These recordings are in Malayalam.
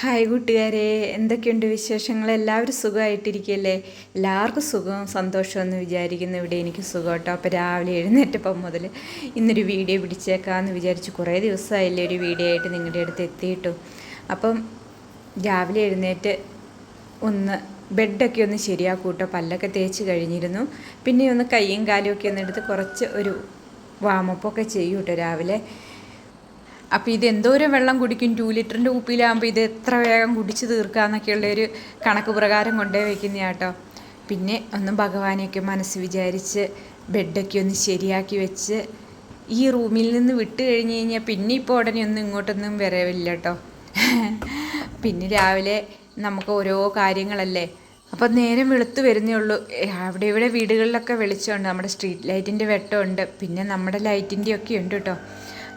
ഹായ് കൂട്ടുകാരെ എന്തൊക്കെയുണ്ട് വിശേഷങ്ങൾ? എല്ലാവരും സുഖമായിട്ടിരിക്കുകയല്ലേ എല്ലാവർക്കും സുഖവും സന്തോഷമെന്ന് വിചാരിക്കുന്നു. ഇവിടെ എനിക്ക് സുഖം കേട്ടോ അപ്പോൾ രാവിലെ എഴുന്നേറ്റപ്പം മുതൽ ഇന്നൊരു വീഡിയോ പിടിച്ചേക്കാമെന്ന് വിചാരിച്ച് കുറേ ദിവസമായില്ലേ ഒരു വീഡിയോ ആയിട്ട് നിങ്ങളുടെ അടുത്ത് എത്തിയിട്ടു. അപ്പം രാവിലെ എഴുന്നേറ്റ് ഒന്ന് ബെഡൊക്കെ ഒന്ന് ശരിയാക്കൂട്ടോ പല്ലൊക്കെ തേച്ച് കഴിഞ്ഞിരുന്നു. പിന്നെ ഒന്ന് കൈയും കാലും ഒക്കെ ഒന്ന് എടുത്ത് കുറച്ച് ഒരു വാമപ്പൊക്കെ ചെയ്യൂട്ടോ രാവിലെ. അപ്പോൾ ഇത് എന്തോരം വെള്ളം കുടിക്കും? ടു ലിറ്ററിന്റെ കുപ്പിയിലാകുമ്പോൾ ഇത് എത്ര വേഗം കുടിച്ച് തീർക്കാമെന്നൊക്കെയുള്ള ഒരു കണക്ക് പ്രകാരം കൊണ്ടേ വയ്ക്കുന്ന കേട്ടോ പിന്നെ ഒന്ന് ഭഗവാനെയൊക്കെ മനസ്സ് വിചാരിച്ച് ബെഡൊക്കെ ഒന്ന് ശരിയാക്കി വെച്ച് ഈ റൂമിൽ നിന്ന് വിട്ട് കഴിഞ്ഞ് കഴിഞ്ഞാൽ പിന്നെ ഇപ്പോൾ ഉടനെ ഒന്നും ഇങ്ങോട്ടൊന്നും വരവില്ല കേട്ടോ പിന്നെ രാവിലെ നമുക്ക് ഓരോ കാര്യങ്ങളല്ലേ? അപ്പോൾ നേരം വെളുത്ത് വരുന്നേ ഉള്ളൂ. അവിടെ ഇവിടെ വീടുകളിലൊക്കെ വെളിച്ചമുണ്ട്. നമ്മുടെ സ്ട്രീറ്റ് ലൈറ്റിന്റെ വെട്ടമുണ്ട്. പിന്നെ നമ്മുടെ ലൈറ്റിന്റെ ഒക്കെ ഉണ്ട് കേട്ടോ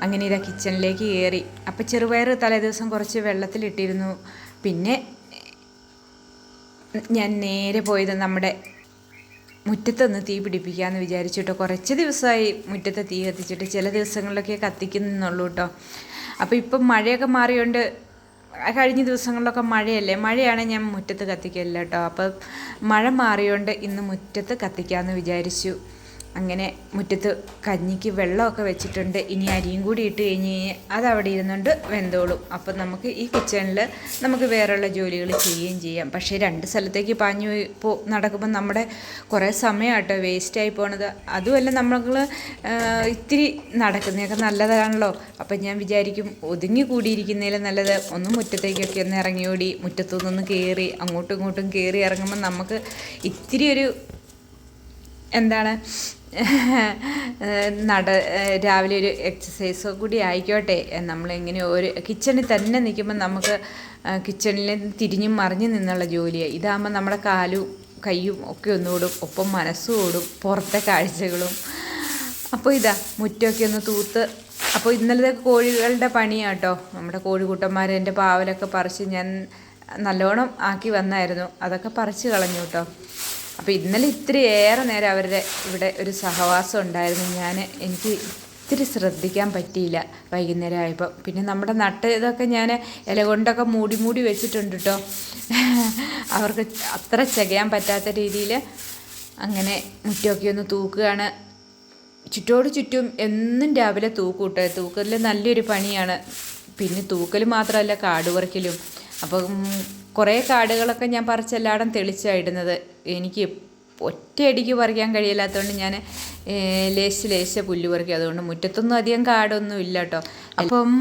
അങ്ങനെ ഇതാ കിച്ചണിലേക്ക് കയറി അപ്പം ചെറുപയർ തലേദിവസം കുറച്ച് വെള്ളത്തിലിട്ടിരുന്നു. പിന്നെ ഞാൻ നേരെ പോയത് നമ്മുടെ മുറ്റത്തൊന്ന് തീ പിടിപ്പിക്കാമെന്ന് വിചാരിച്ചിട്ടോ. കുറച്ച് ദിവസമായി മുറ്റത്തെ തീ കത്തിച്ചിട്ട് ചില ദിവസങ്ങളിലൊക്കെ കത്തിക്കുന്നുള്ളൂ കേട്ടോ അപ്പോൾ ഇപ്പം മഴയൊക്കെ മാറിയോണ്ട് കഴിഞ്ഞ ദിവസങ്ങളിലൊക്കെ മഴയല്ലേ? മഴയാണ് ഞാൻ മുറ്റത്ത് കത്തിക്കല്ല കേട്ടോ അപ്പം മഴ മാറിയോണ്ട് ഇന്ന് മുറ്റത്ത് കത്തിക്കാമെന്ന് വിചാരിച്ചു. അങ്ങനെ മുറ്റത്ത് കഞ്ഞിക്ക് വെള്ളമൊക്കെ വെച്ചിട്ടുണ്ട്. ഇനി അരിയും കൂടി ഇട്ട് കഴിഞ്ഞ് കഴിഞ്ഞാൽ അത് അവിടെ ഇരുന്നുകൊണ്ട് വെന്തോളും. അപ്പം നമുക്ക് ഈ കിച്ചണിൽ നമുക്ക് വേറെയുള്ള ജോലികൾ ചെയ്യുകയും ചെയ്യാം. പക്ഷേ രണ്ട് സ്ഥലത്തേക്ക് പാഞ്ഞു പോ നടക്കുമ്പോൾ നമ്മുടെ കുറേ സമയമാട്ടോ വേസ്റ്റായി പോണത്. അതുമല്ല നമ്മൾ ഇത്തിരി നടക്കുന്നതൊക്കെ നല്ലതാണല്ലോ. അപ്പം ഞാൻ വിചാരിക്കും ഒതുങ്ങി കൂടിയിരിക്കുന്നതിൽ നല്ലത് ഒന്ന് മുറ്റത്തേക്കൊക്കെ ഒന്ന് ഇറങ്ങി ഓടി നിന്ന് കയറി അങ്ങോട്ടും ഇങ്ങോട്ടും കയറി ഇറങ്ങുമ്പോൾ നമുക്ക് ഇത്തിരി ഒരു എന്താണ് നട രാവിലെ ഒരു എക്സസൈസോ കൂടി ആയിക്കോട്ടെ. നമ്മളിങ്ങനെ ഒരു കിച്ചണിൽ തന്നെ നിൽക്കുമ്പോൾ നമുക്ക് കിച്ചണിൽ തിരിഞ്ഞും മറിഞ്ഞ് നിന്നുള്ള ജോലിയാണ് ഇതാകുമ്പോൾ നമ്മുടെ കാലും കൈയും ഒക്കെ ഒന്നുകൂടും ഒപ്പം മനസ്സും ഓടും പുറത്തെ കാഴ്ചകളും. അപ്പോൾ ഇതാ മുറ്റമൊക്കെ ഒന്ന് തൂത്ത്. അപ്പോൾ ഇന്നലത്തെ കോഴികളുടെ പണിയാട്ടോ നമ്മുടെ കോഴിക്കൂട്ടന്മാരെ എന്റെ പാവലൊക്കെ പറിച്ച് ഞാൻ നല്ലോണം ആക്കി വന്നായിരുന്നു. അതൊക്കെ പറിച്ച് കളഞ്ഞു കേട്ടോ അപ്പോൾ ഇന്നലെ ഇത്തിരി ഏറെ നേരം അവരുടെ ഇവിടെ ഒരു സഹവാസം ഉണ്ടായിരുന്നു. ഞാൻ എനിക്ക് ഇത്തിരി ശ്രദ്ധിക്കാൻ പറ്റിയില്ല വൈകുന്നേരം ആയപ്പോൾ പിന്നെ നമ്മുടെ നട്ട് ഇതൊക്കെ ഞാൻ ഇല കൊണ്ടൊക്കെ മൂടി മൂടി വെച്ചിട്ടുണ്ട് കേട്ടോ അവർക്ക് അത്ര ചകയാൻ പറ്റാത്ത രീതിയിൽ അങ്ങനെ മുറ്റമൊക്കെ ഒന്ന് തൂക്കുകയാണ്. ചുറ്റോട് ചുറ്റും എന്നും രാവിലെ തൂക്കൂട്ടെ തൂക്കലിൽ നല്ലൊരു പണിയാണ്. പിന്നെ തൂക്കൽ മാത്രമല്ല കാട് അപ്പോൾ അപ്പം കുറേ കാടുകളൊക്കെ ഞാൻ പറിച്ചെല്ലാടം തെളിച്ചായിടുന്നത് എനിക്ക് ഒറ്റയടിക്ക് പറിക്കാൻ കഴിയില്ലാത്തതുകൊണ്ട് ഞാൻ ലേശ ലേശ പുല്ല് പറിക്കും. അതുകൊണ്ട് മുറ്റത്തൊന്നും അധികം കാടൊന്നും ഇല്ല കേട്ടോ അപ്പം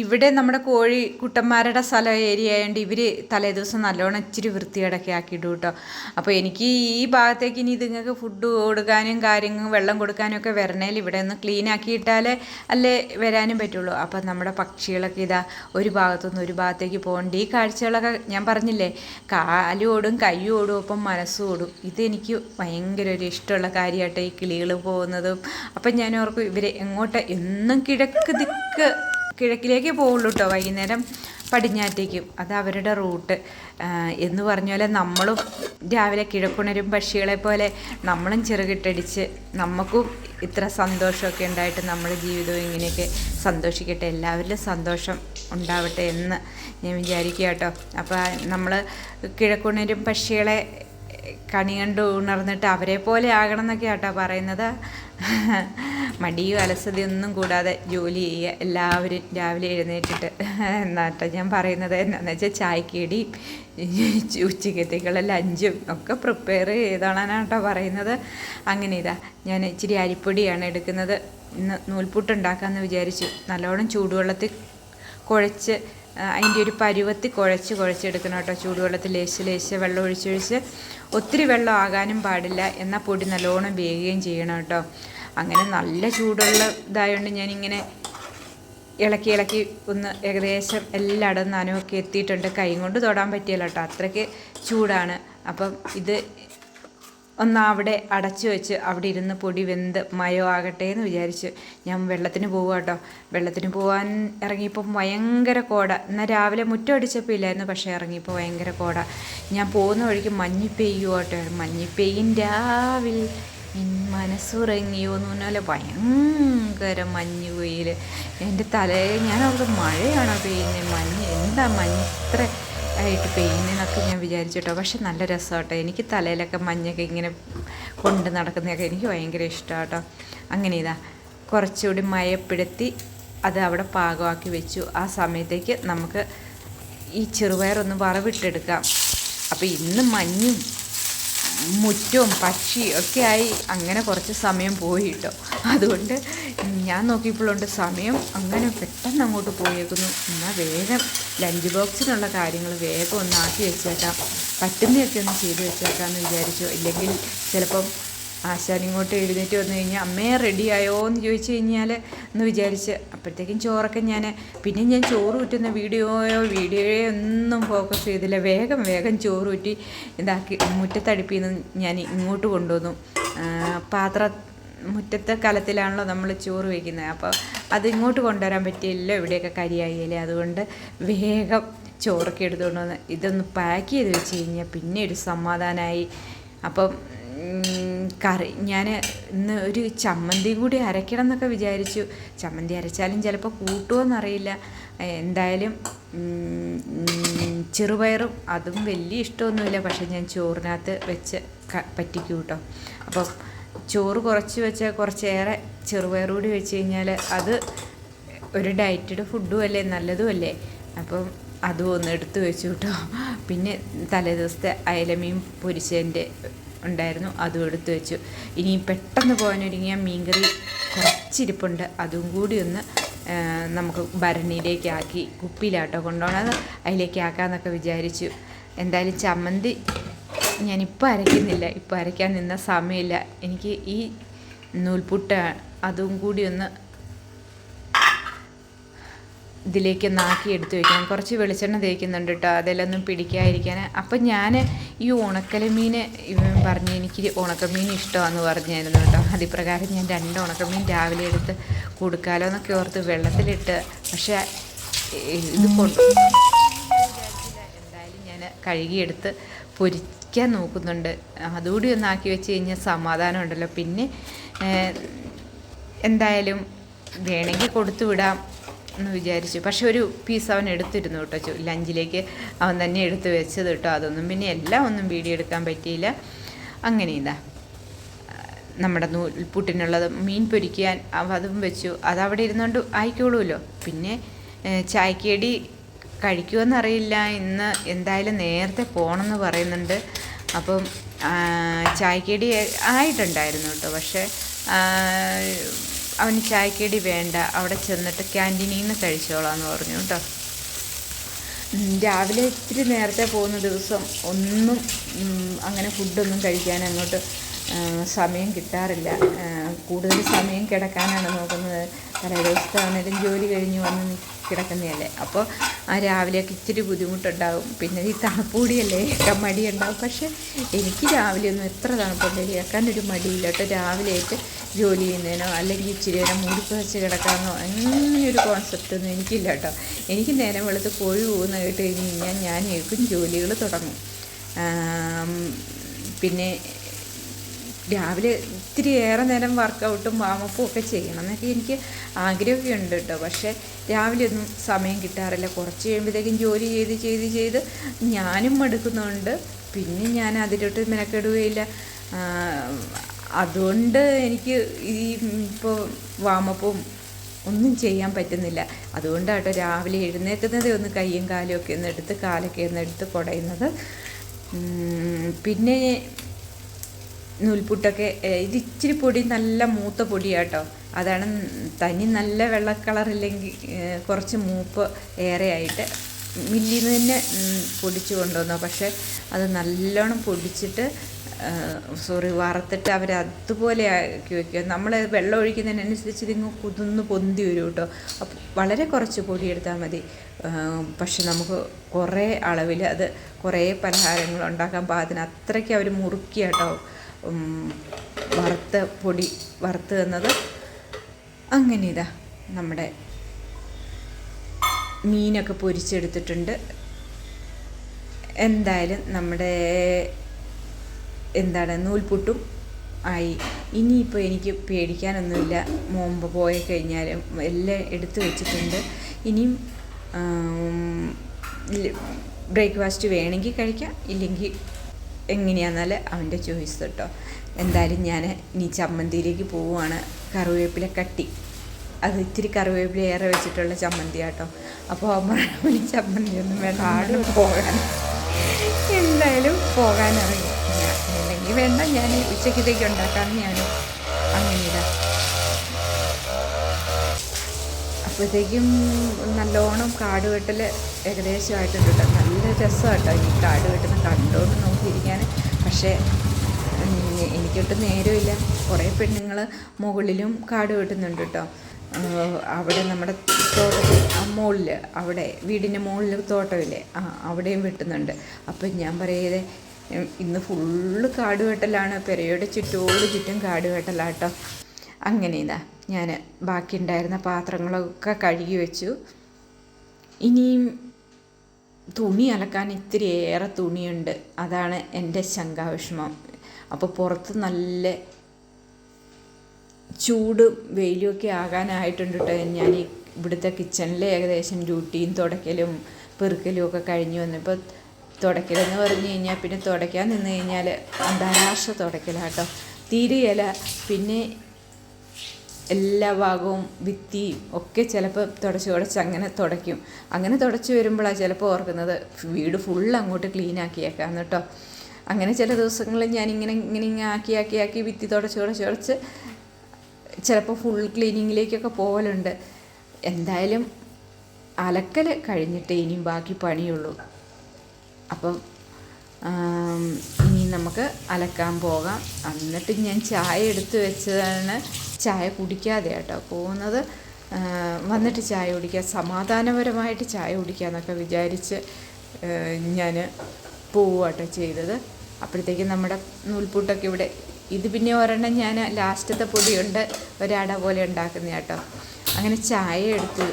ഇവിടെ നമ്മുടെ കോഴി കുട്ടന്മാരുടെ സ്ഥലം ഏരിയ ആയതുകൊണ്ട് ഇവർ തലേദിവസം നല്ലോണം ഇച്ചിരി വൃത്തികേടൊക്കെ ആക്കിയിടും കേട്ടോ അപ്പോൾ എനിക്ക് ഈ ഭാഗത്തേക്ക് ഇനി ഇതുങ്ങൾക്ക് ഫുഡ് കൊടുക്കാനും കാര്യങ്ങളും വെള്ളം കൊടുക്കാനും ഒക്കെ വരണേൽ ഇവിടെ ഒന്ന് ക്ലീൻ ആക്കിയിട്ടാലേ അല്ലേ വരാനും പറ്റുള്ളൂ. അപ്പം നമ്മുടെ പക്ഷികളൊക്കെ ഇതാ ഒരു ഭാഗത്തുനിന്ന് ഒരു ഭാഗത്തേക്ക് പോകേണ്ട. ഈ കാഴ്ചകളൊക്കെ ഞാൻ പറഞ്ഞില്ലേ കാലും ഓടും കൈ ഓടും ഒപ്പം മനസ്സും ഓടും. ഇതെനിക്ക് ഭയങ്കര ഒരു ഇഷ്ടമുള്ള കാര്യമായിട്ട് ഈ കിളികൾ പോകുന്നതും. അപ്പം ഞാൻ ഓർക്കും ഇവർ എങ്ങോട്ട് എന്നും കിഴക്ക് ദിക്ക് കിഴക്കിലേക്ക് പോവുള്ളൂ കേട്ടോ വൈകുന്നേരം പടിഞ്ഞാറ്റേക്കും. അത് അവരുടെ റൂട്ട്. എന്ന് പറഞ്ഞ പോലെ നമ്മളും രാവിലെ കിഴക്കുണരും പക്ഷികളെ പോലെ നമ്മളും ചെറുകിട്ടടിച്ച് നമുക്കും ഇത്ര സന്തോഷമൊക്കെ ഉണ്ടായിട്ട് നമ്മുടെ ജീവിതവും ഇങ്ങനെയൊക്കെ സന്തോഷിക്കട്ടെ. എല്ലാവരിലും സന്തോഷം ഉണ്ടാവട്ടെ എന്ന് ഞാൻ വിചാരിക്കുക കേട്ടോ അപ്പോൾ നമ്മൾ കിഴക്കുണരും പക്ഷികളെ കണി കണ്ട് ഉണർന്നിട്ട് അവരെ പോലെ ആകണം എന്നൊക്കെ ആട്ടോ പറയുന്നത്. മടിയും അലസതയൊന്നും കൂടാതെ ജോലി ചെയ്യുക എല്ലാവരും രാവിലെ എഴുന്നേറ്റിട്ട് എന്നാട്ടോ ഞാൻ പറയുന്നത്. എന്താണെന്ന് വെച്ചാൽ ചായക്കടി ഉച്ചക്കത്തേക്കുള്ള ലഞ്ചും ഒക്കെ പ്രിപ്പയർ ചെയ്തോളാനാണ് കേട്ടോ പറയുന്നത്. അങ്ങനെ ഇതാ ഞാൻ ഇച്ചിരി അരിപ്പൊടിയാണ് എടുക്കുന്നത്. ഇന്ന് നൂൽപുട്ട് ഉണ്ടാക്കാമെന്ന് വിചാരിച്ചു നല്ലോണം ചൂടുവെള്ളത്തിൽ കുഴച്ച് അതിന്റെ ഒരു പരുവത്തി കുഴച്ച് കുഴച്ചെടുക്കണം കേട്ടോ. ചൂടുവെള്ളത്തിൽ ലേശ ലേശ വെള്ളം ഒഴിച്ചൊഴിച്ച് ഒത്തിരി വെള്ളം ആകാനും പാടില്ല. എന്നാൽ പൊടി നല്ലോണം വേകുകയും ചെയ്യണം കേട്ടോ. അങ്ങനെ നല്ല ചൂടുള്ള ഇതായതുകൊണ്ട് ഞാനിങ്ങനെ ഇളക്കി ഇളക്കി ഒന്ന് ഏകദേശം എല്ലായിടവും നനവൊക്കെ എത്തിയിട്ടുണ്ട്. കൈ കൊണ്ട് തൊടാൻ പറ്റിയല്ല കേട്ടോ. അത്രയ്ക്ക് ചൂടാണ്. അപ്പം ഇത് ഒന്ന് അവിടെ അടച്ചു വെച്ച് അവിടെ ഇരുന്ന് പൊടി വെന്ത് മയോ ആകട്ടെ എന്ന് വിചാരിച്ച് ഞാൻ വെള്ളത്തിന് പോവുക കേട്ടോ വെള്ളത്തിന് പോകാൻ ഇറങ്ങിയപ്പോൾ ഭയങ്കര കോട. എന്നാൽ രാവിലെ മുറ്റം അടിച്ചപ്പോൾ ഇല്ലായിരുന്നു പക്ഷേ ഇറങ്ങിയപ്പോൾ ഭയങ്കര കോട. ഞാൻ പോകുന്ന വഴിക്ക് മഞ്ഞ് പെയ്യുക കേട്ടോ മഞ്ഞ് പെയ്യും രാവിൽ. മനസ്സുറങ്ങിയോ എന്ന് പറഞ്ഞാൽ ഭയങ്കര മഞ്ഞ് വെയിൽ എന്റെ തലയിൽ ഞാൻ അവിടെ മഴയാണോ പെയ്യുന്നത് മഞ്ഞ്. എന്താ മഞ്ഞ്? ഇത്ര ആയിട്ട് പെയ്യുന്നതെന്നൊക്കെ ഞാൻ വിചാരിച്ചിട്ടോ. പക്ഷെ നല്ല രസമാട്ടോ. എനിക്ക് തലയിലൊക്കെ മഞ്ഞൊക്കെ ഇങ്ങനെ കൊണ്ട് നടക്കുന്നതൊക്കെ എനിക്ക് ഭയങ്കര ഇഷ്ടമാണ് കേട്ടോ അങ്ങനെ ഇതാ. കുറച്ചുകൂടി മയപ്പെടുത്തി അത് അവിടെ പാകമാക്കി വെച്ചു. ആ സമയത്തേക്ക് നമുക്ക് ഈ ചെറുപയറൊന്ന് വറവിട്ടെടുക്കാം. അപ്പോൾ ഇന്ന് മഞ്ഞും മുറ്റവും പക്ഷി ഒക്കെ ആയി അങ്ങനെ കുറച്ച് സമയം പോയി കേട്ടോ. അതുകൊണ്ട് ഞാൻ നോക്കിയപ്പോഴുണ്ട് സമയം അങ്ങനെ പെട്ടെന്ന് അങ്ങോട്ട് പോയേക്കുന്നു. എന്നാൽ വേഗം ലഞ്ച് ബോക്സിനുള്ള കാര്യങ്ങൾ വേഗം ഒന്ന് ആക്കി വെച്ചേക്കാം. പറ്റുന്നതൊക്കെ ഒന്ന് ചെയ്ത് വെച്ചേക്കാമെന്ന് വിചാരിച്ചു. ഇല്ലെങ്കിൽ ചിലപ്പം ആശാൻ ഇങ്ങോട്ട് എഴുന്നേറ്റ് വന്നു കഴിഞ്ഞാൽ അമ്മയെ റെഡിയായോ എന്ന് ചോദിച്ചു കഴിഞ്ഞാൽ എന്ന് വിചാരിച്ച് അപ്പോഴത്തേക്കും ചോറൊക്കെ ഞാൻ പിന്നെ ഞാൻ ചോറ് ഊറ്റുന്ന വീഡിയോയോ വീഡിയോയോ ഒന്നും ഫോക്കസ് ചെയ്തില്ല. വേഗം വേഗം ചോറ് ഊറ്റി ഇതാക്കി. മുറ്റത്തടുപ്പിൽ നിന്ന് ഞാൻ ഇങ്ങോട്ട് കൊണ്ടുവന്നു. പാത്ര മുറ്റത്തെ കലത്തിലാണല്ലോ നമ്മൾ ചോറ് വയ്ക്കുന്നത് അപ്പോൾ അത് ഇങ്ങോട്ട് കൊണ്ടുവരാൻ പറ്റിയല്ലോ ഇവിടെയൊക്കെ കരിയായില്ലേ? അതുകൊണ്ട് വേഗം ചോറൊക്കെ എടുത്തുകൊണ്ട് വന്ന് ഇതൊന്ന് പാക്ക് ചെയ്ത് വെച്ച് കഴിഞ്ഞാൽ പിന്നെ ഒരു സമാധാനമായി അപ്പം കറി. ഞാൻ ഇന്ന് ഒരു ചമ്മന്തി കൂടി അരയ്ക്കണം എന്നൊക്കെ വിചാരിച്ചു. ചമ്മന്തി അരച്ചാലും ചിലപ്പോൾ കൂട്ടുമോയെന്നറിയില്ല എന്തായാലും ചെറുപയറും അതും വലിയ ഇഷ്ടമൊന്നുമില്ല. പക്ഷേ ഞാൻ ചോറിനകത്ത് വെച്ച് പറ്റിക്കും കേട്ടോ. അപ്പോൾ ചോറ് കുറച്ച് വെച്ച് കുറച്ചേറെ ചെറുപയർ കൂടി വെച്ച് കഴിഞ്ഞാൽ അത് ഒരു ഡയറ്റഡ് ഫുഡും അല്ലേ നല്ലതും അല്ലേ? അപ്പം അതും ഒന്ന് എടുത്തു വെച്ചു കേട്ടോ. പിന്നെ തലേദിവസത്തെ അയലമീൻ പൊരിച്ചതിന്റെ ഉണ്ടായിരുന്നു. അതും എടുത്ത് വെച്ചു. ഇനി പെട്ടെന്ന് പോകാനൊരുങ്ങിയ മീൻകറി കുറച്ചിരിപ്പുണ്ട്. അതും കൂടി ഒന്ന് നമുക്ക് ഭരണിയിലേക്ക് ആക്കി കുപ്പിയിലാട്ടോ കൊണ്ടുപോകണത് അതിലേക്ക് ആക്കാമെന്നൊക്കെ വിചാരിച്ചു. എന്തായാലും ചമ്മന്തി ഞാനിപ്പോൾ അരയ്ക്കുന്നില്ല. ഇപ്പോൾ അരയ്ക്കാൻ നിന്ന സമയമില്ല. എനിക്ക് ഈ നൂൽപുട്ട് അതും കൂടി ഒന്ന് ഇതിലേക്ക് നാക്കി എടുത്ത് വയ്ക്കണം കുറച്ച് വെളിച്ചെണ്ണ തേക്കുന്നുണ്ട് കേട്ടോ അതിലൊന്നും പിടിക്കാതിരിക്കാൻ. അപ്പം ഞാൻ ഈ ഉണക്കലമീൻ പറഞ്ഞ് എനിക്ക് ഉണക്കമീൻ ഇഷ്ടമാണെന്ന് പറഞ്ഞായിരുന്നു കേട്ടോ അതിപ്രകാരം ഞാൻ രണ്ട് ഉണക്കമീൻ രാവിലെ എടുത്ത് കൊടുക്കാലോ എന്നൊക്കെ ഓർത്ത് വെള്ളത്തിലിട്ട് പക്ഷേ ഇത് കൊണ്ട് എന്തായാലും ഞാൻ കഴുകിയെടുത്ത് പൊരിക്കാൻ നോക്കുന്നുണ്ട്. അതുകൂടി ഒന്നാക്കി വെച്ച് കഴിഞ്ഞാൽ സമാധാനം ഉണ്ടല്ലോ പിന്നെ എന്തായാലും വേണമെങ്കിൽ കൊടുത്തു വിടാം. എന്ന് വിചാരിച്ചു. പക്ഷെ ഒരു പീസ് അവൻ എടുത്തിരുന്നു കേട്ടോ. ലഞ്ചിലേക്ക് അവൻ തന്നെ എടുത്ത് വെച്ചത് കേട്ടോ. അതൊന്നും പിന്നെ എല്ലാം ഒന്നും വീഡിയോ എടുക്കാൻ പറ്റിയില്ല. അങ്ങനെ ഇതാ. നമ്മുടെ നൂൽപുട്ടിനുള്ളത് മീൻ പൊരിക്കാൻ അതും വെച്ചു. അതവിടെ ഇരുന്നുകൊണ്ട് ആയിക്കോളൂല്ലോ പിന്നെ ചായക്കേടി കഴിക്കുമെന്നറിയില്ല ഇന്ന് എന്തായാലും നേരത്തെ പോകണമെന്ന് പറയുന്നുണ്ട്. അപ്പം ചായക്കേടി ആയിട്ടുണ്ടായിരുന്നു കേട്ടോ. പക്ഷേ അവന് ചായക്കടി വേണ്ട. അവിടെ ചെന്നിട്ട് ക്യാന്റീനിൽ നിന്ന് കഴിച്ചോളാന്ന് പറഞ്ഞു കേട്ടോ. രാവിലെ ഇത്തിരി നേരത്തെ പോകുന്ന ദിവസം ഒന്നും അങ്ങനെ ഫുഡൊന്നും കഴിക്കാൻ അങ്ങോട്ട് സമയം കിട്ടാറില്ല. കൂടുതൽ സമയം കിടക്കാനാണ് നോക്കുന്നത്. തലേദിവസത്താണേലും ജോലി കഴിഞ്ഞ് വന്ന് കിടക്കുന്നതല്ലേ. അപ്പോൾ ആ രാവിലെയൊക്കെ ഇച്ചിരി ബുദ്ധിമുട്ടുണ്ടാകും പിന്നെ ഈ തണുപ്പൂടിയല്ലേ ഒക്കെ മടിയുണ്ടാകും പക്ഷേ എനിക്ക് രാവിലെ ഒന്നും എത്ര തണുപ്പുണ്ടെങ്കിൽ കേൾക്കാനൊരു മടിയില്ല കേട്ടോ. രാവിലെ ആയിട്ട് ജോലി ചെയ്യുന്നതിനോ അല്ലെങ്കിൽ ഇച്ചിരി നേരം മൂടിപ്പുതച്ച് കിടക്കാമെന്നോ അങ്ങനെയൊരു കോൺസെപ്റ്റ് ഒന്നും എനിക്കില്ല കേട്ടോ. എനിക്ക് നേരം വെളുത്ത് കോഴി പോകുന്ന കേട്ട് കഴിഞ്ഞ് കഴിഞ്ഞാൽ ഞാൻ ഏക്കും ജോലികൾ തുടങ്ങും. പിന്നെ രാവിലെ ഇത്തിരി ഏറെ നേരം വർക്കൗട്ടും വാമപ്പും ഒക്കെ ചെയ്യണം എന്നൊക്കെ എനിക്ക് ആഗ്രഹമൊക്കെ ഉണ്ട് കേട്ടോ. പക്ഷേ രാവിലെ ഒന്നും സമയം കിട്ടാറില്ല. കുറച്ച് കഴിയുമ്പോഴത്തേക്കും ജോലി ചെയ്ത് ചെയ്ത് ചെയ്ത് ഞാനും മടുക്കുന്നുണ്ട് പിന്നെ ഞാൻ അതിലോട്ട് മെനക്കെടുകയില്ല. അതുകൊണ്ട് എനിക്ക് ഈ ഇപ്പോൾ വാമപ്പും ഒന്നും ചെയ്യാൻ പറ്റുന്നില്ല. അതുകൊണ്ടാട്ടോ രാവിലെ എഴുന്നേൽക്കുന്നത് ഒന്ന് കയ്യും കാലും ഒക്കെ ഒന്ന് എടുത്ത് കാലൊക്കെ ഒന്ന് എടുത്ത് കുടയുന്നത് പിന്നെ നൂൽപുട്ടൊക്കെ ഇത് ഇച്ചിരി പൊടി നല്ല മൂത്ത പൊടിയാട്ടോ. അതാണ് തനി നല്ല വെള്ള കളറില്ലെങ്കിൽ കുറച്ച് മൂപ്പ് ഏറെയായിട്ട് മില്ലിൽ നിന്ന് തന്നെ പൊടിച്ച് കൊണ്ടുവന്നു പക്ഷേ അത് നല്ലോണം പൊടിച്ചിട്ട് സോറി വറുത്തിട്ട് അവർ അതുപോലെ ആക്കി വയ്ക്കുക നമ്മൾ വെള്ളം ഒഴിക്കുന്നതിനനുസരിച്ച് ഇതിങ്ങ് കുതിന്ന് പൊന്തി വരും കേട്ടോ. അപ്പോൾ വളരെ കുറച്ച് പൊടി എടുത്താൽ മതി. പക്ഷെ നമുക്ക് കുറേ അളവിൽ അത് കുറേ പലഹാരങ്ങൾ ഉണ്ടാക്കാൻ പാകത്തിന് അത്രയ്ക്ക് അവർ മുറുക്കിയ കേട്ടോ. വറുത്ത പൊടി വറുത്ത് തന്നത് അങ്ങനെ ഇതാ നമ്മുടെ മീനൊക്കെ പൊരിച്ചെടുത്തിട്ടുണ്ട്. എന്തായാലും നമ്മുടെ എന്താണ് നൂൽപുട്ടും ആയി. ഇനിയിപ്പോൾ എനിക്ക് പേടിക്കാനൊന്നുമില്ല. മുമ്പ് പോയി കഴിഞ്ഞാൽ എല്ലാം എടുത്തു വെച്ചിട്ടുണ്ട്. ഇനിയും ബ്രേക്ക്ഫാസ്റ്റ് വേണമെങ്കിൽ കഴിക്കാം. ഇല്ലെങ്കിൽ എങ്ങനെയാണെന്നാൽ അവന്റെ ചോയ്സ് കേട്ടോ എന്തായാലും ഞാൻ ഇനി ചമ്മന്തിയിലേക്ക് പോവുകയാണ് കറിവേപ്പില കട്ടി. അത് ഇത്തിരി കറിവേപ്പില ഏറെ വെച്ചിട്ടുള്ള ചമ്മന്തി കേട്ടോ അപ്പോൾ അമ്മ ചമ്മന്തി ഒന്നും വേണ്ട. ആളും പോകാൻ എന്തായാലും പോകാനിറങ്ങി അല്ലെങ്കിൽ വേണ്ട ഞാൻ ഉച്ചക്കത്തേക്ക് ഉണ്ടാക്കാമെന്ന് ഞാൻ അങ്ങനെ ഇടാം അപ്പോഴത്തേക്കും നല്ലോണം കാട് വെട്ടൽ ഏകദേശമായിട്ടുണ്ട് കേട്ടോ. നല്ല രസമാട്ടോ ഈ കാട് വെട്ടുന്ന കണ്ടോണ്ട് നോക്കിയിരിക്കാൻ പക്ഷേ എനിക്കൊട്ട് നേരമില്ല. കുറേ പെണ്ണുങ്ങൾ മുകളിലും കാട് വെട്ടുന്നുണ്ട് കേട്ടോ. അവിടെ നമ്മുടെ തോട്ടത്തിൽ മുകളിൽ അവിടെ വീടിന്റെ മുകളിൽ തോട്ടമില്ലേ? ആ അവിടെയും വെട്ടുന്നുണ്ട്. അപ്പം ഞാൻ പറയത് ഇന്ന് ഫുള്ള് കാട് വെട്ടലാണ് പെരയുടെ ചുറ്റോട് ചുറ്റും കാട് വെട്ടലാട്ടോ അങ്ങനെ ഇതാ ഞാൻ ബാക്കിയുണ്ടായിരുന്ന പാത്രങ്ങളൊക്കെ കഴുകി വെച്ചു. ഇനിയും തുണി അലക്കാൻ ഇത്തിരി ഏറെ തുണിയുണ്ട്. അതാണ് എന്റെ ശങ്കാവിഷമം അപ്പോൾ പുറത്ത് നല്ല ചൂട് വെയിലുമൊക്കെ ആകാനായിട്ടുണ്ട് കേട്ടോ ഞാൻ ഇവിടുത്തെ കിച്ചണിൽ ഏകദേശം ഡ്യൂട്ടിയും തുടയ്ക്കലും പെറുക്കലും ഒക്കെ കഴിഞ്ഞു വന്നപ്പോൾ തുടയ്ക്കലെന്ന് പറഞ്ഞു കഴിഞ്ഞാൽ പിന്നെ തുടയ്ക്കാൻ നിന്ന് കഴിഞ്ഞാൽ അന്താരാഷ്ട്ര തുടയ്ക്കലാട്ടോ. തിരിയില പിന്നെ എല്ലാ ഭാഗവും ഭിത്തിയും ഒക്കെ ചിലപ്പോൾ തുടച്ച് തുടച്ച് അങ്ങനെ തുടയ്ക്കും. അങ്ങനെ തുടച്ച് വരുമ്പോഴാണ് ചിലപ്പോൾ ഓർക്കുന്നത് വീട് ഫുൾ അങ്ങോട്ട് ക്ലീൻ ആക്കിയേക്കാം കേട്ടോ. അങ്ങനെ ചില ദിവസങ്ങളിൽ ഞാനിങ്ങനെ ഇങ്ങനെ ഇങ്ങനെ ആക്കി ആക്കി ആക്കി ഭിത്തി തുടച്ച് തുടച്ച് തുടച്ച് ചിലപ്പോൾ ഫുൾ ക്ലീനിങ്ങിലേക്കൊക്കെ പോകലുണ്ട് എന്തായാലും അലക്കൽ കഴിഞ്ഞിട്ടേ ഇനിയും ബാക്കി പണിയുള്ളൂ. അപ്പം ഇനി നമുക്ക് അലക്കാൻ പോകാം. എന്നിട്ട് ഞാൻ ചായ എടുത്തു വെച്ചതാണ്. ചായ കുടിക്കാതെ കേട്ടോ പോകുന്നത്. വന്നിട്ട് ചായ കുടിക്കുക സമാധാനപരമായിട്ട് ചായ കുടിക്കാമെന്നൊക്കെ വിചാരിച്ച് ഞാൻ പോവുകട്ടോ ചെയ്തത്. അപ്പോഴത്തേക്കും നമ്മുടെ നൂൽപൂട്ടൊക്കെ ഇവിടെ ഇത് പിന്നെ ഒരെണ്ണം ഞാൻ ലാസ്റ്റത്തെ പൊടിയുണ്ട് ഒരട പോലെ ഉണ്ടാക്കുന്ന കേട്ടോ. അങ്ങനെ ചായ എടുത്ത്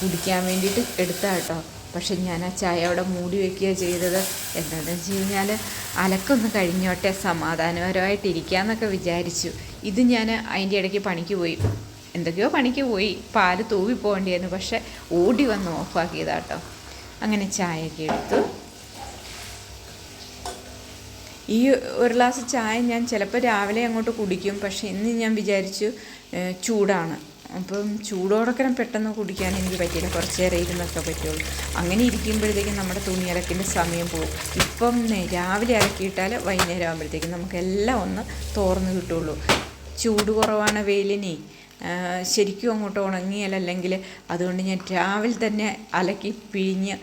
കുടിക്കാൻ വേണ്ടിയിട്ട് എടുത്താ കേട്ടോ. പക്ഷെ ഞാൻ ആ ചായ അവിടെ മൂടി വെക്കുക ചെയ്തത്. എന്താണെന്ന് വെച്ച് കഴിഞ്ഞാൽ അലക്കൊന്ന് കഴിഞ്ഞോട്ടെ സമാധാനപരമായിട്ടിരിക്കാമെന്നൊക്കെ വിചാരിച്ചു. ഇത് ഞാൻ അതിന്റെ ഇടയ്ക്ക് പണിക്ക് പോയി. എന്തൊക്കെയോ പണിക്ക് പോയി. പാൽ തൂവി പോകേണ്ടിയായിരുന്നു. പക്ഷെ ഓടി വന്ന് ഓഫാക്കിയതാട്ടോ. അങ്ങനെ ചായയൊക്കെ എടുത്തു. ഈ ഒരു ഗ്ലാസ് ചായ ഞാൻ ചിലപ്പോൾ രാവിലെ അങ്ങോട്ട് കുടിക്കും. പക്ഷേ ഇന്ന് ഞാൻ വിചാരിച്ചു ചൂടാണ്. അപ്പം ചൂടോടൊക്കെ പെട്ടെന്ന് കുടിക്കാൻ എനിക്ക് പറ്റിയില്ല. കുറച്ച് നേരം ഇരുന്നൊക്കെ പറ്റുള്ളൂ. അങ്ങനെ ഇരിക്കുമ്പോഴത്തേക്കും നമ്മുടെ തുണി അലക്കിന്റെ സമയം പോകും. ഇപ്പം രാവിലെ അലക്കിയിട്ടാൽ വൈകുന്നേരം ആകുമ്പോഴത്തേക്കും നമുക്കെല്ലാം ഒന്ന് തോർന്ന് കിട്ടുള്ളൂ. ചൂട് കുറവാണ് വെയിലിനെ. ശരിക്കും അങ്ങോട്ട് ഉണങ്ങിയാലല്ലെങ്കിൽ അതുകൊണ്ട് ഞാൻ രാവിലെ തന്നെ അലക്കി പിഴിഞ്ഞ്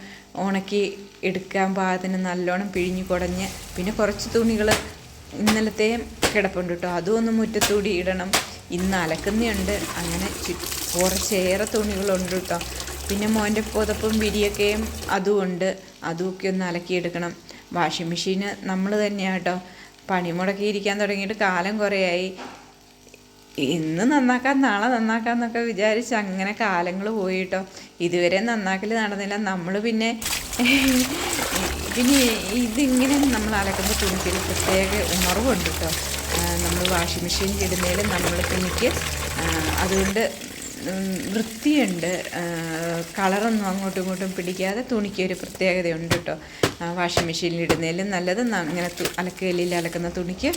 ഉണക്കി എടുക്കാൻ പാകത്തിന് നല്ലോണം പിഴിഞ്ഞ് കുടഞ്ഞ് പിന്നെ കുറച്ച് തുണികൾ ഇന്നലത്തെയും കിടപ്പുണ്ട് കേട്ടോ. അതും ഒന്ന് മുറ്റത്തൂടി ഇടണം. ഇന്ന് അലക്കുന്നുണ്ട്. അങ്ങനെ കുറച്ചേറെ തുണികളുണ്ട് കേട്ടോ. പിന്നെ മോന്റെ പുതപ്പും വിരിയൊക്കെയും അതും ഉണ്ട് അതുമൊക്കെ ഒന്ന് അലക്കിയെടുക്കണം. വാഷിംഗ് മെഷീന് നമ്മൾ തന്നെയാണ് കേട്ടോ. പണി മുടക്കിയിരിക്കാൻ തുടങ്ങിയിട്ട് കാലം കുറേയായി. ഇന്ന് നന്നാക്കാം നാളെ നന്നാക്കാം എന്നൊക്കെ വിചാരിച്ച് അങ്ങനെ കാലങ്ങൾ പോയി കേട്ടോ. ഇതുവരെ നന്നാക്കൽ നടന്നില്ല. നമ്മൾ പിന്നെ പിന്നെ ഇതിങ്ങനെ നമ്മൾ അലക്കുമ്പോൾ തുണിക്കൊരു പ്രത്യേക ഉണർവുണ്ട് കേട്ടോ. നമ്മൾ വാഷിംഗ് മെഷീനിൽ ഇടുന്നതിൽ നമ്മൾ തുണിക്ക് അതുകൊണ്ട് വൃത്തിയുണ്ട്. കളറൊന്നും അങ്ങോട്ടും ഇങ്ങോട്ടും പിടിക്കാതെ തുണിക്ക് ഒരു പ്രത്യേകതയുണ്ട് കേട്ടോ. വാഷിംഗ് മെഷീനിൽ ഇടുന്നതിലും നല്ലത് അങ്ങനെ അലക്കുകല്ലിൽ അലക്കുന്ന തുണിക്ക്.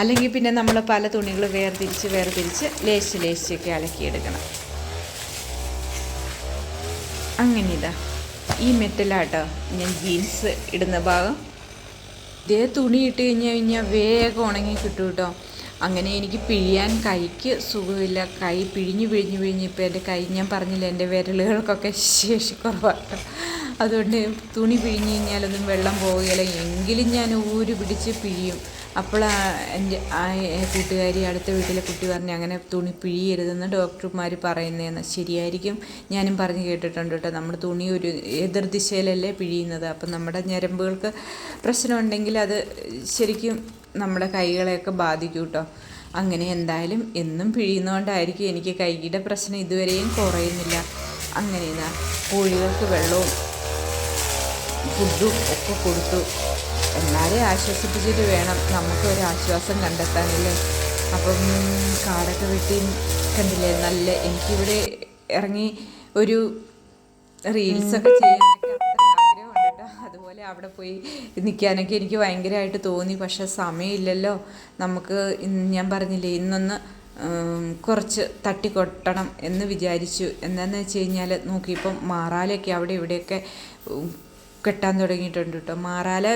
അല്ലെങ്കിൽ പിന്നെ നമ്മൾ പല തുണികൾ വേർതിരിച്ച് വേർതിരിച്ച് ലേശ് ലേശൊക്കെ അലക്കിയെടുക്കണം. അങ്ങനെ ഇതാ. ഈ മെറ്റലാട്ടോ ഞാൻ ജീൻസ് ഇടുന്ന ഭാഗം. ഇതേ തുണി ഇട്ട് കഴിഞ്ഞ് കഴിഞ്ഞാൽ വേഗം ഉണങ്ങി കിട്ടും കേട്ടോ. അങ്ങനെ എനിക്ക് പിഴിയാൻ കൈക്ക് സുഖമില്ല. കൈ പിഴിഞ്ഞ് പിഴിഞ്ഞ് പിഴിഞ്ഞ് ഇപ്പോൾ എന്റെ കൈ ഞാൻ പറഞ്ഞില്ല എന്റെ വിരലുകൾക്കൊക്കെ ശേഷി കുറവാണ് അതുകൊണ്ട് തുണി പിഴിഞ്ഞ് കഴിഞ്ഞാലൊന്നും വെള്ളം പോവുകയില്ല. എങ്കിലും ഞാൻ ഊര് പിടിച്ച് പിഴിയും. അപ്പോഴാണ് എന്റെ ആ കൂട്ടുകാരി അടുത്ത വീട്ടിലെ കുട്ടി പറഞ്ഞ് അങ്ങനെ തുണി പിഴിയരുതെന്ന് ഡോക്ടർമാർ പറയുന്നതെന്ന് ശരിയായിരിക്കും. ഞാനും പറഞ്ഞ് കേട്ടിട്ടുണ്ട് കേട്ടോ. നമ്മൾ തുണി ഒരു എതിർദിശയിലല്ലേ പിഴിയുന്നത്. അപ്പം നമ്മുടെ ഞരമ്പുകൾക്ക് പ്രശ്നമുണ്ടെങ്കിൽ അത് ശരിക്കും നമ്മുടെ കൈകളെയൊക്കെ ബാധിക്കും കേട്ടോ. അങ്ങനെ എന്തായാലും എന്നും പിഴിയുന്നതുകൊണ്ടായിരിക്കും എനിക്ക് കൈയുടെ പ്രശ്നം ഇതുവരെയും കുറയുന്നില്ല. അങ്ങനെ കോഴികൾക്ക് വെള്ളവും ഫുഡും ഒക്കെ കൊടുത്തു. എല്ലാവരെയും ആശ്വസിപ്പിച്ചിട്ട് വേണം. നമുക്കൊരു ആശ്വാസം കണ്ടെത്താനല്ലേ? അപ്പം കാടൊക്കെ വെട്ടി കണ്ടില്ലേ? നല്ല എനിക്കിവിടെ ഇറങ്ങി ഒരു റീൽസൊക്കെ ചെയ്യാനൊക്കെ ആഗ്രഹമുണ്ട് അതുപോലെ അവിടെ പോയി നിൽക്കാനൊക്കെ എനിക്ക് ഭയങ്കരമായിട്ട് തോന്നി. പക്ഷെ സമയമില്ലല്ലോ. നമുക്ക് ഞാൻ പറഞ്ഞില്ലേ ഇന്നൊന്ന് കുറച്ച് തട്ടിക്കൊട്ടണം എന്ന് വിചാരിച്ചു. എന്താണെന്ന് വെച്ച് കഴിഞ്ഞാൽ നോക്കിയപ്പം മാറാലൊക്കെ അവിടെ ഇവിടെയൊക്കെ കെട്ടാൻ തുടങ്ങിയിട്ടുണ്ട് കേട്ടോ. മാറാല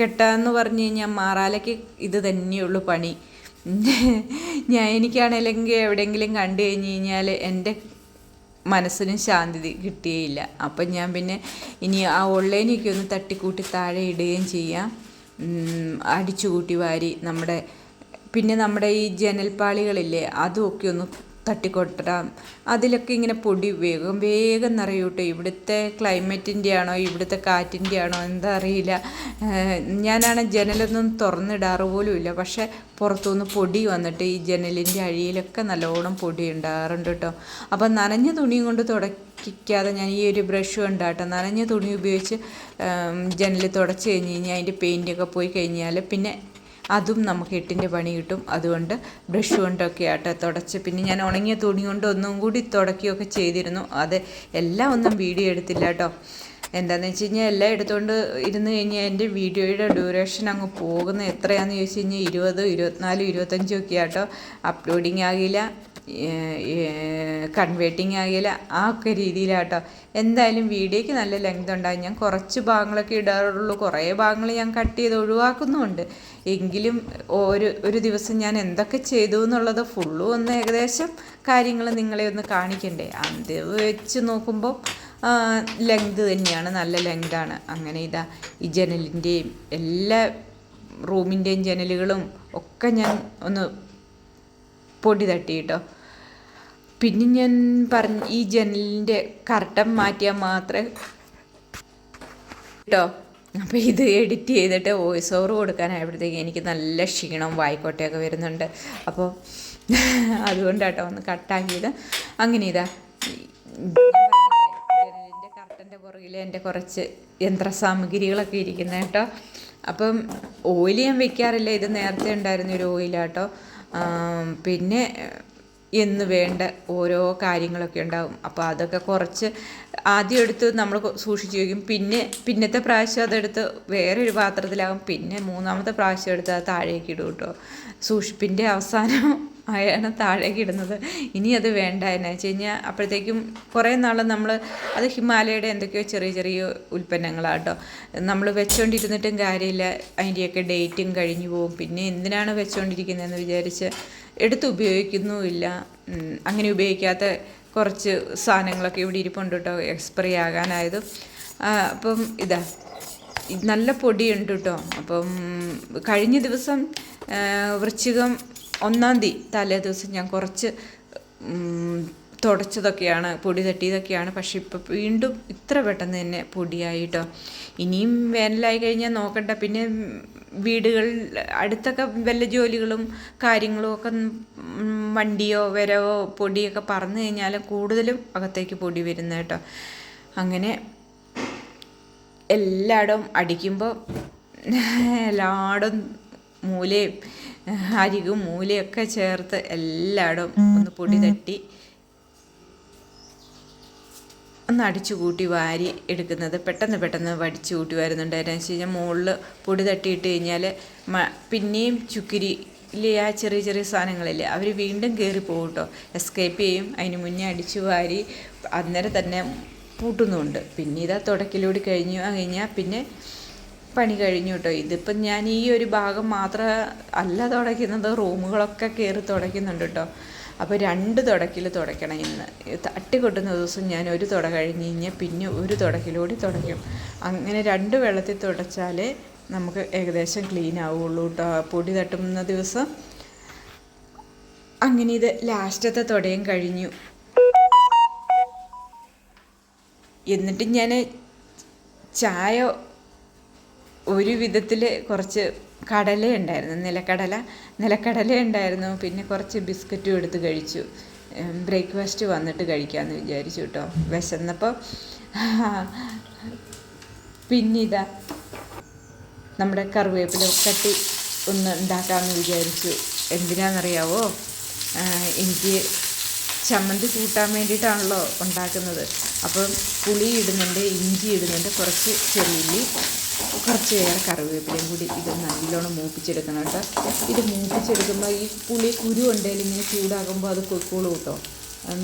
കെട്ടാന്ന് പറഞ്ഞു കഴിഞ്ഞാൽ മാറാലയ്ക്ക് ഇത് തന്നെയുള്ളൂ പണി. ഞാൻ എനിക്കാണെങ്കിൽ എവിടെയെങ്കിലും കണ്ടു കഴിഞ്ഞ് കഴിഞ്ഞാൽ എന്റെ മനസ്സിനും ശാന്തി കിട്ടിയേയില്ല. അപ്പം ഞാൻ പിന്നെ ഇനി ആ ഓൺലൈനൊക്കെ ഒന്ന് തട്ടിക്കൂട്ടി താഴെ ഇടുകയും ചെയ്യാം. അടിച്ചുകൂട്ടി വാരി നമ്മുടെ പിന്നെ നമ്മുടെ ഈ ജനൽപ്പാളികളില്ലേ അതുമൊക്കെ ഒന്ന് തട്ടിക്കൊട്ടാം അതിലൊക്കെ ഇങ്ങനെ പൊടി വേഗം വേഗം നിറയൂട്ടെ. ഇവിടുത്തെ ക്ലൈമറ്റിന്റെ ആണോ ഇവിടുത്തെ കാറ്റിന്റെ ആണോ എന്താ അറിയില്ല. ഞാനാണ് ജനലൊന്നും തുറന്നിടാറ് ഇല്ല. പക്ഷേ പുറത്തുനിന്ന് പൊടി വന്നിട്ട് ഈ ജനലിന്റെ അഴിയിലൊക്കെ നല്ലോണം പൊടി ഉണ്ടാകാറുണ്ട് കേട്ടോ. അപ്പം നനഞ്ഞ തുണിയും കൊണ്ട് തുടക്കിക്കാതെ ഞാൻ ഈ ഒരു ബ്രഷ് ഉണ്ടാട്ടോ നനഞ്ഞ തുണി ഉപയോഗിച്ച് ജനൽ തുടച്ച് കഴിഞ്ഞ് കഴിഞ്ഞാൽ അതിന്റെ പെയിന്റൊക്കെ പോയി കഴിഞ്ഞാൽ പിന്നെ അതും നമുക്ക് എട്ടിന്റെ പണി കിട്ടും. അതുകൊണ്ട് ബ്രഷ് കൊണ്ടൊക്കെ ആട്ടെ തുടച്ച്. പിന്നെ ഞാൻ ഉണങ്ങിയ തുണി കൊണ്ട് ഒന്നും കൂടി തുടക്കുകയൊക്കെ ചെയ്തിരുന്നു. അത് എല്ലാം ഒന്നും വീഡിയോ എടുത്തില്ല കേട്ടോ. എന്താണെന്ന് വെച്ച് കഴിഞ്ഞാൽ എല്ലാം എടുത്തുകൊണ്ട് ഇരുന്ന് കഴിഞ്ഞാൽ എന്റെ വീഡിയോയുടെ ഡ്യൂറേഷൻ അങ്ങ് പോകുന്നത് എത്രയാണെന്ന് ചോദിച്ചു കഴിഞ്ഞാൽ ഇരുപത് ഇരുപത്തിനാല് ഇരുപത്തഞ്ചും ഒക്കെ ആട്ടോ. അപ്ലോഡിങ് ആകില്ല. കൺവേർട്ടിങ് ആകില്ല ആ ഒക്കെ രീതിയിലാട്ടോ. എന്തായാലും വീഡിയോയ്ക്ക് നല്ല ലെങ്ത് ഉണ്ടാകും ഞാൻ കുറച്ച് ഭാഗങ്ങളൊക്കെ ഇടാറുള്ളൂ. കുറേ ഭാഗങ്ങൾ ഞാൻ കട്ട് ചെയ്ത് ഒഴിവാക്കുന്നുമുണ്ട് എങ്കിലും ഒരു ഒരു ദിവസം ഞാൻ എന്തൊക്കെ ചെയ്തു എന്നുള്ളത് ഫുള്ളും ഒന്ന് ഏകദേശം കാര്യങ്ങൾ നിങ്ങളെ ഒന്ന് കാണിക്കണ്ടേ. അത് വെച്ച് നോക്കുമ്പോൾ ലെങ്ത് തന്നെയാണ്. നല്ല ലെങ്താണ് അങ്ങനെ ഇതാ ഈ ജനലിന്റെയും എല്ലാ റൂമിന്റെയും ജനലുകളും ഒക്കെ ഞാൻ ഒന്ന് പൊടി തട്ടി കേട്ടോ പിന്നെ ഞാൻ പറഞ്ഞ ഈ ജനലിന്റെ കർട്ടൻ മാറ്റിയാൽ മാത്രമേ കേട്ടോ. അപ്പോൾ ഇത് എഡിറ്റ് ചെയ്തിട്ട് വോയിസ് ഓവർ കൊടുക്കാനായപ്പോഴത്തേക്ക് എനിക്ക് നല്ല ക്ഷീണം വായിക്കോട്ടയൊക്കെ വരുന്നുണ്ട്. അപ്പോൾ അതുകൊണ്ടാട്ടോ ഒന്ന് കട്ടാക്കിയത്. അങ്ങനെ ഇതാ. ജനലിന്റെ കർട്ടന്റെ പുറകിൽ എന്റെ കുറച്ച് യന്ത്രസാമഗ്രികളൊക്കെ ഇരിക്കുന്നത് കേട്ടോ. അപ്പം ഓയിൽ ഞാൻ വെക്കാറില്ല. ഇത് നേരത്തെ ഉണ്ടായിരുന്ന ഒരു ഓയിലാട്ടോ പിന്നെ എന്ന് വേണ്ട ഓരോ കാര്യങ്ങളൊക്കെ ഉണ്ടാവും. അപ്പോൾ അതൊക്കെ കുറച്ച് ആദ്യം എടുത്ത് നമ്മൾ സൂക്ഷിച്ച് വയ്ക്കും പിന്നെ പിന്നത്തെ പ്രാവശ്യം അതെടുത്ത് വേറൊരു പാത്രത്തിലാകും പിന്നെ മൂന്നാമത്തെ പ്രാവശ്യം എടുത്ത് അത് താഴേക്ക് ഇടും കേട്ടോ. സൂക്ഷിപ്പിന്റെ അവസാനം ആയാണ് താഴേക്ക് ഇടുന്നത്. ഇനി അത് വേണ്ട എന്നു വെച്ച് കഴിഞ്ഞാൽ അപ്പോഴത്തേക്കും കുറേ നാൾ നമ്മൾ അത് ഹിമാലയയുടെ എന്തൊക്കെയോ ചെറിയ ചെറിയ ഉൽപ്പന്നങ്ങളാട്ടോ നമ്മൾ വെച്ചുകൊണ്ടിരുന്നിട്ടും കാര്യമില്ല. അതിന്റെയൊക്കെ ഡേറ്റും കഴിഞ്ഞു പോകും. പിന്നെ എന്തിനാണ് വെച്ചുകൊണ്ടിരിക്കുന്നതെന്ന് വിചാരിച്ച് എടുത്ത് ഉപയോഗിക്കുന്നുമില്ല അങ്ങനെ ഉപയോഗിക്കാത്ത കുറച്ച് സാധനങ്ങളൊക്കെ ഇവിടെ ഇരിപ്പുണ്ട് കേട്ടോ എക്സ്പയറി ആകാനായത്. അപ്പം ഇതാ നല്ല പൊടിയുണ്ട് കേട്ടോ. അപ്പം കഴിഞ്ഞ ദിവസം വൃശ്ചികം ഒന്നാം തീയതി തലേ ദിവസം ഞാൻ കുറച്ച് തുടച്ചതൊക്കെയാണ് പൊടി തട്ടിയതൊക്കെയാണ്. പക്ഷെ ഇപ്പം വീണ്ടും ഇത്ര പെട്ടെന്ന് തന്നെ പൊടിയായിട്ടോ ഇനിയും വേനലായി കഴിഞ്ഞാൽ നോക്കണ്ട. പിന്നെ വീടുകൾ അടുത്തൊക്കെ വല്ല ജോലികളും കാര്യങ്ങളും ഒക്കെ വണ്ടിയോ വരവോ പൊടിയൊക്കെ പറന്നു കഴിഞ്ഞാൽ കൂടുതലും അകത്തേക്ക് പൊടി വരുന്നത് കേട്ടോ. അങ്ങനെ എല്ലായിടവും അടിക്കുമ്പോൾ എല്ലായിടും മൂലയും അരികും മൂലയൊക്കെ ചേർത്ത് എല്ലായിടവും ഒന്ന് പൊടി തട്ടി ഒന്ന് അടിച്ചു കൂട്ടി വാരി എടുക്കുന്നത് പെട്ടെന്ന് പെട്ടെന്ന് വടിച്ചു കൂട്ടി വരുന്നുണ്ട്. അതിനു കഴിഞ്ഞാൽ മുകളിൽ പൊടി തട്ടിയിട്ട് കഴിഞ്ഞാൽ പിന്നെയും ഇല്ലേ ആ ചെറിയ ചെറിയ സാധനങ്ങളില്ലേ അവർ വീണ്ടും കയറി പോകും കേട്ടോ എസ്കേപ്പ് ചെയ്യും. അതിന് മുന്നേ അടിച്ചു വാരി അന്നേരം തന്നെ പൂട്ടുന്നുണ്ട്. പിന്നെ ഇതാ തുടക്കിലൂടെ കഴിഞ്ഞു. കഴിഞ്ഞാൽ പിന്നെ പണി കഴിഞ്ഞു കേട്ടോ ഇതിപ്പം ഞാൻ ഈ ഒരു ഭാഗം മാത്രം അല്ല തുടയ്ക്കുന്നത് റൂമുകളൊക്കെ കയറി തുടയ്ക്കുന്നുണ്ട് കേട്ടോ അപ്പോൾ രണ്ട് തുടക്കിൽ തുടയ്ക്കണം ഇന്ന്. തട്ടി കൊട്ടുന്ന ദിവസം ഞാൻ ഒരു തുട കഴിഞ്ഞ് കഴിഞ്ഞാൽ പിന്നെ ഒരു തുടക്കിലൂടെ തുടയ്ക്കും. അങ്ങനെ രണ്ട് വെള്ളത്തിൽ തുടച്ചാലേ നമുക്ക് ഏകദേശം ക്ലീൻ ആവുള്ളൂ കേട്ടോ പൊടി തട്ടുന്ന ദിവസം അങ്ങനെ ഇത് ലാസ്റ്റത്തെ തുടയും കഴിഞ്ഞു. എന്നിട്ട് ഞാൻ ചായ ഒരു വിധത്തിൽ കുറച്ച് കടല ഉണ്ടായിരുന്നു നിലക്കടല നിലക്കടല ഉണ്ടായിരുന്നു. പിന്നെ കുറച്ച് ബിസ്ക്കറ്റും എടുത്ത് കഴിച്ചു. ബ്രേക്ക്ഫാസ്റ്റ് വന്നിട്ട് കഴിക്കാമെന്ന് വിചാരിച്ചു കേട്ടോ വിശന്നപ്പോൾ പിന്നിതാ നമ്മുടെ കറിവേപ്പില കട്ടി ഒന്ന് ഉണ്ടാക്കാമെന്ന് വിചാരിച്ചു. എന്തിനാണെന്നറിയാവോ എനിക്ക് ചമ്മന്തി കൂട്ടാൻ വേണ്ടിയിട്ടാണല്ലോ ഉണ്ടാക്കുന്നത്. അപ്പം പുളി ഇടുന്നുണ്ട് ഇഞ്ചി ഇടുന്നുണ്ട് കുറച്ച് ചെറിയുള്ളി കുറച്ച് ഏറെ കറിവേപ്പിലയും കൂടി ഇത് നല്ലോണം മൂപ്പിച്ചെടുക്കണം കേട്ടോ. ഇത് മൂപ്പിച്ചെടുക്കുമ്പോൾ ഈ പുളി കുരു ഉണ്ടെങ്കിൽ ഇങ്ങനെ ചൂടാകുമ്പോൾ അത് കൊക്കോളൂ കേട്ടോ.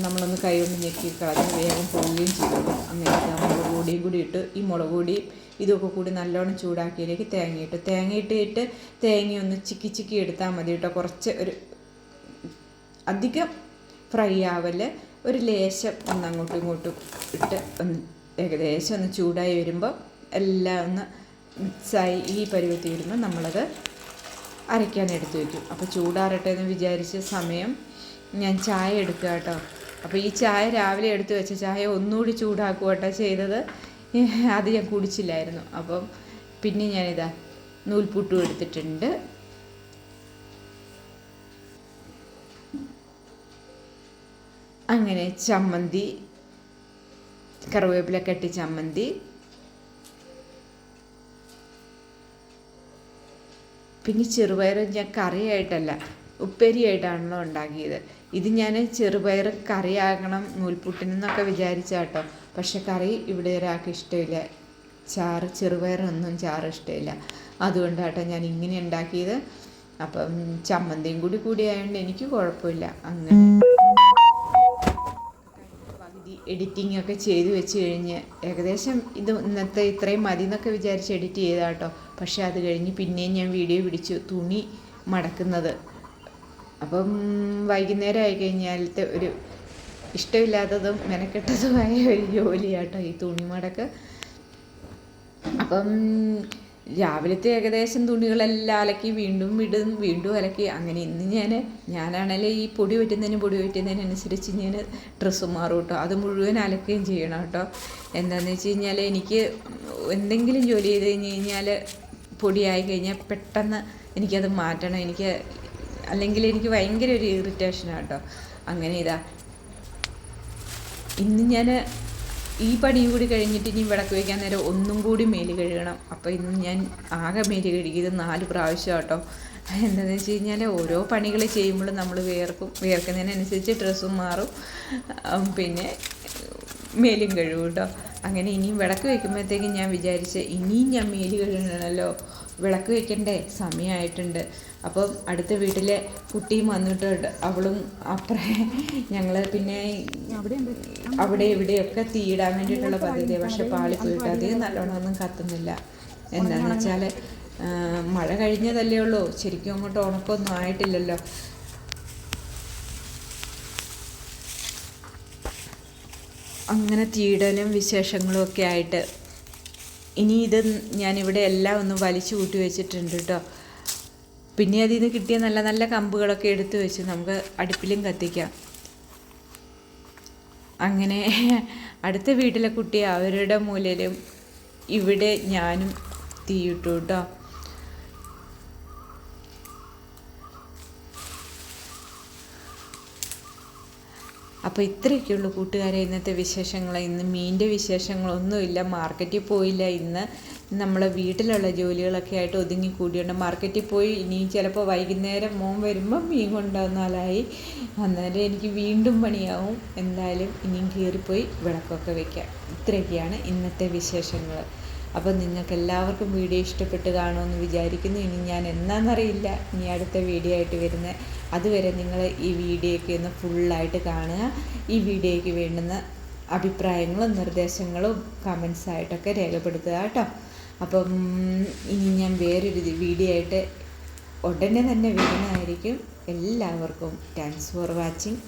നമ്മളൊന്ന് കൈ കൊണ്ട് ഞെക്കി കളഞ്ഞ് വേഗം പോവുകയും ചെയ്തു. അങ്ങനെ മുളക് പൊടിയും കൂടി ഇട്ട് ഈ മുളക് പൊടിയും ഇതൊക്കെ കൂടി നല്ലോണം ചൂടാക്കിയതിലേക്ക് തേങ്ങ ഇട്ട്. തേങ്ങ ഇട്ടിട്ട് തേങ്ങയൊന്ന് ചിക്കി ചിക്കി എടുത്താൽ മതി കേട്ടോ. കുറച്ച് ഒരു അധികം ഫ്രൈ ആവൽ ഒരു ലേശം ഒന്ന് അങ്ങോട്ടും ഇങ്ങോട്ടും ഇട്ട് ഒന്ന് ഏകദേശം ഒന്ന് ചൂടായി വരുമ്പോൾ എല്ലാം ഒന്ന് മിക്സായി ഈ പരുവത്തിൽ വരുമ്പോൾ നമ്മളത് അരയ്ക്കാൻ എടുത്ത് വയ്ക്കും അപ്പോൾ ചൂടാറട്ടെ എന്ന് വിചാരിച്ച സമയം ഞാൻ ചായ എടുക്കുക കേട്ടോ. അപ്പോൾ ഈ ചായ രാവിലെ എടുത്തു വെച്ച ചായ ഒന്നുകൂടി ചൂടാക്കുക കേട്ടോ ചെയ്തത്. അത് ഞാൻ കുടിച്ചില്ലായിരുന്നു. അപ്പം പിന്നെ ഞാനിതാ നൂൽപുട്ടും എടുത്തിട്ടുണ്ട്. അങ്ങനെ ചമ്മന്തി കറിവേപ്പില കെട്ടി ചമ്മന്തി. പിന്നെ ചെറുപയർ ഞാൻ കറിയായിട്ടല്ല ഉപ്പേരിയായിട്ടാണല്ലോ ഉണ്ടാക്കിയത്. ഇത് ഞാൻ ചെറുപയർ കറിയാകണം നൂൽപുട്ടിനെന്നൊക്കെ വിചാരിച്ചാട്ടോ. പക്ഷെ കറി ഇവിടെ ഒരാൾക്ക് ഇഷ്ടമില്ല. ചാറ് ചെറുപയറൊന്നും ചാറ് ഇഷ്ടമില്ല. അതുകൊണ്ടാട്ടോ ഞാൻ ഇങ്ങനെ ഉണ്ടാക്കിയത്. അപ്പം ചമ്മന്തിയും കൂടി കൂടി ആയതുകൊണ്ട് എനിക്ക് കുഴപ്പമില്ല. അങ്ങനെ. എഡിറ്റിംഗ് ഒക്കെ ചെയ്ത് വെച്ച് കഴിഞ്ഞ് ഏകദേശം ഇത് ഇന്നത്തെ ഇത്രയും മതി എന്നൊക്കെ വിചാരിച്ച് എഡിറ്റ് ചെയ്താട്ടോ. പക്ഷേ അത് കഴിഞ്ഞ് പിന്നെയും ഞാൻ വീഡിയോ പിടിച്ചു തുണി മടക്കുന്നത്. അപ്പം വൈകുന്നേരം ആയി കഴിഞ്ഞാലത്തെ ഒരു ഇഷ്ടമില്ലാത്തതും മെനക്കെട്ടതുമായ ഒരു ജോലിയാട്ടോ ഈ തുണി മടക്ക്. അപ്പം രാവിലത്തെ ഏകദേശം തുണികളെല്ലാം അലക്കി വീണ്ടും ഇടും വീണ്ടും അലക്കി. അങ്ങനെ ഇന്ന് ഞാൻ ഞാനാണെങ്കിൽ ഈ പൊടി പറ്റുന്നതിന് പൊടി പറ്റുന്നതിനനുസരിച്ച് ഞാൻ ഡ്രസ്സ് മാറും കേട്ടോ അത് മുഴുവൻ അലക്കുകയും ചെയ്യണം കേട്ടോ എന്താണെന്ന് വെച്ച് കഴിഞ്ഞാൽ എനിക്ക് എന്തെങ്കിലും ജോലി ചെയ്ത് കഴിഞ്ഞ് കഴിഞ്ഞാൽ പൊടിയായി കഴിഞ്ഞാൽ പെട്ടെന്ന് എനിക്കത് മാറ്റണം. എനിക്ക് അല്ലെങ്കിൽ എനിക്ക് ഭയങ്കര ഒരു ഇറിറ്റേഷനാണ് കേട്ടോ അങ്ങനെ ഇതാ. ഇന്ന് ഞാൻ ഈ പണിയും കൂടി കഴിഞ്ഞിട്ട് ഇനി വിളക്ക് വയ്ക്കാൻ നേരം ഒന്നും കൂടി മേൽ കഴുകണം. അപ്പോൾ ഇന്ന് ഞാൻ ആകെ മേൽ കഴുകിയത് നാല് പ്രാവശ്യം കേട്ടോ എന്താണെന്ന് വെച്ച് കഴിഞ്ഞാൽ ഓരോ പണികൾ ചെയ്യുമ്പോഴും നമ്മൾ വേർക്കും വേർക്കുന്നതിനനുസരിച്ച് ഡ്രസ്സും മാറും. പിന്നെ മേലും കഴുകും കേട്ടോ. അങ്ങനെ ഇനിയും വിളക്ക് വയ്ക്കുമ്പോഴത്തേക്കും ഞാൻ വിചാരിച്ച് ഇനിയും ഞാൻ മേൽ കഴുകണമല്ലോ. വിളക്ക് വയ്ക്കണ്ടേ? സമയമായിട്ടുണ്ട്. അപ്പം അടുത്ത വീട്ടിലെ കുട്ടിയും വന്നിട്ടുണ്ട് അവളും അപ്പുറേ ഞങ്ങൾ പിന്നെ അവിടെ ഇവിടെയൊക്കെ തീയിടാൻ വേണ്ടിയിട്ടുള്ള പദ്ധതി. പക്ഷെ പാളി പോയിട്ട് അധികം നല്ലോണമൊന്നും കത്തുന്നില്ല. എന്താണെന്ന് വെച്ചാൽ മഴ കഴിഞ്ഞതല്ലേ ഉള്ളൂ. ശരിക്കും അങ്ങോട്ട് ഉണക്കൊന്നും ആയിട്ടില്ലല്ലോ. അങ്ങനെ തീയിടലും വിശേഷങ്ങളും ഒക്കെ ആയിട്ട് ഇനി ഇത് ഞാനിവിടെ എല്ലാം ഒന്ന് വലിച്ചു കൂട്ടി വെച്ചിട്ടുണ്ട് കേട്ടോ പിന്നെ അതിൽ നിന്ന് കിട്ടിയ നല്ല നല്ല കമ്പുകളൊക്കെ എടുത്ത് വെച്ച് നമുക്ക് അടുപ്പിലും കത്തിക്കാം. അങ്ങനെ അടുത്ത വീട്ടിലെ കുട്ടി അവരുടെ മൂലയിലും ഇവിടെ ഞാനും തീയിട്ടു കേട്ടോ. അപ്പോൾ ഇത്രയൊക്കെയുള്ളൂ കൂട്ടുകാരെ ഇന്നത്തെ വിശേഷങ്ങൾ ഇന്ന് മീനിന്റെ വിശേഷങ്ങളൊന്നുമില്ല. മാർക്കറ്റിൽ പോയില്ല. ഇന്ന് നമ്മളെ വീട്ടിലുള്ള ജോലികളൊക്കെ ആയിട്ട് ഒതുങ്ങി കൂടിയുണ്ട്. മാർക്കറ്റിൽ പോയി ഇനി ചിലപ്പോൾ വൈകുന്നേരം മോൻ വരുമ്പം മീൻ കൊണ്ടുവന്നാലായി. അന്നേരം എനിക്ക് വീണ്ടും പണിയാവും. എന്തായാലും ഇനിയും കയറിപ്പോയി വിളക്കൊക്കെ വയ്ക്കാം ഇത്രയൊക്കെയാണ് ഇന്നത്തെ വിശേഷങ്ങൾ അപ്പോൾ നിങ്ങൾക്ക് എല്ലാവർക്കും വീഡിയോ ഇഷ്ടപ്പെട്ട് കാണുമെന്ന് വിചാരിക്കുന്നു. ഇനി ഞാൻ എന്നാണെന്നറിയില്ല ഇനി അടുത്ത വീഡിയോ ആയിട്ട് വരുന്നത് അതുവരെ നിങ്ങൾ ഈ വീഡിയോയ്ക്ക് ഒന്ന് ഫുള്ളായിട്ട് കാണുക. ഈ വീഡിയോയ്ക്ക് വേണ്ടുന്ന അഭിപ്രായങ്ങളും നിർദ്ദേശങ്ങളും കമൻസ് ആയിട്ടൊക്കെ രേഖപ്പെടുത്തുക കേട്ടോ. അപ്പം ഇനി ഞാൻ വേറൊരു വീഡിയോ ആയിട്ട് ഉടനെ തന്നെ വരുന്നതായിരിക്കും. എല്ലാവർക്കും thanks for watching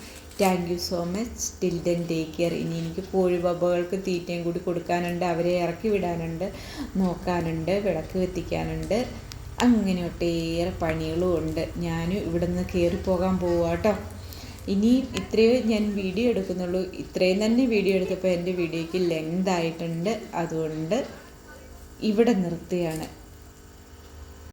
thank you so much till then take care ഇനി എനിക്ക് കോഴിബബകൾക്ക് തീറ്റയും കൂടി കൊടുക്കാനുണ്ട്. അവരെ ഇറക്കി വിടാനുണ്ട്. നോക്കാനുണ്ട്. വിളക്ക് കത്തിക്കാനുണ്ട്. അങ്ങനെ ഒട്ടേറെ പണികളും ഉണ്ട്. ഞാനും ഇവിടെ നിന്ന് കയറിപ്പോകാൻ പോവുക കേട്ടോ ഇനിയും ഇത്രയേ ഞാൻ വീഡിയോ എടുക്കുന്നുള്ളൂ. ഇത്രയും തന്നെ വീഡിയോ എടുത്തപ്പോൾ എന്റെ വീഡിയോയ്ക്ക് ലെങ്ത് ആയിട്ടുണ്ട്. അതുകൊണ്ട് ഇവിടെ നിർത്തുകയാണ്.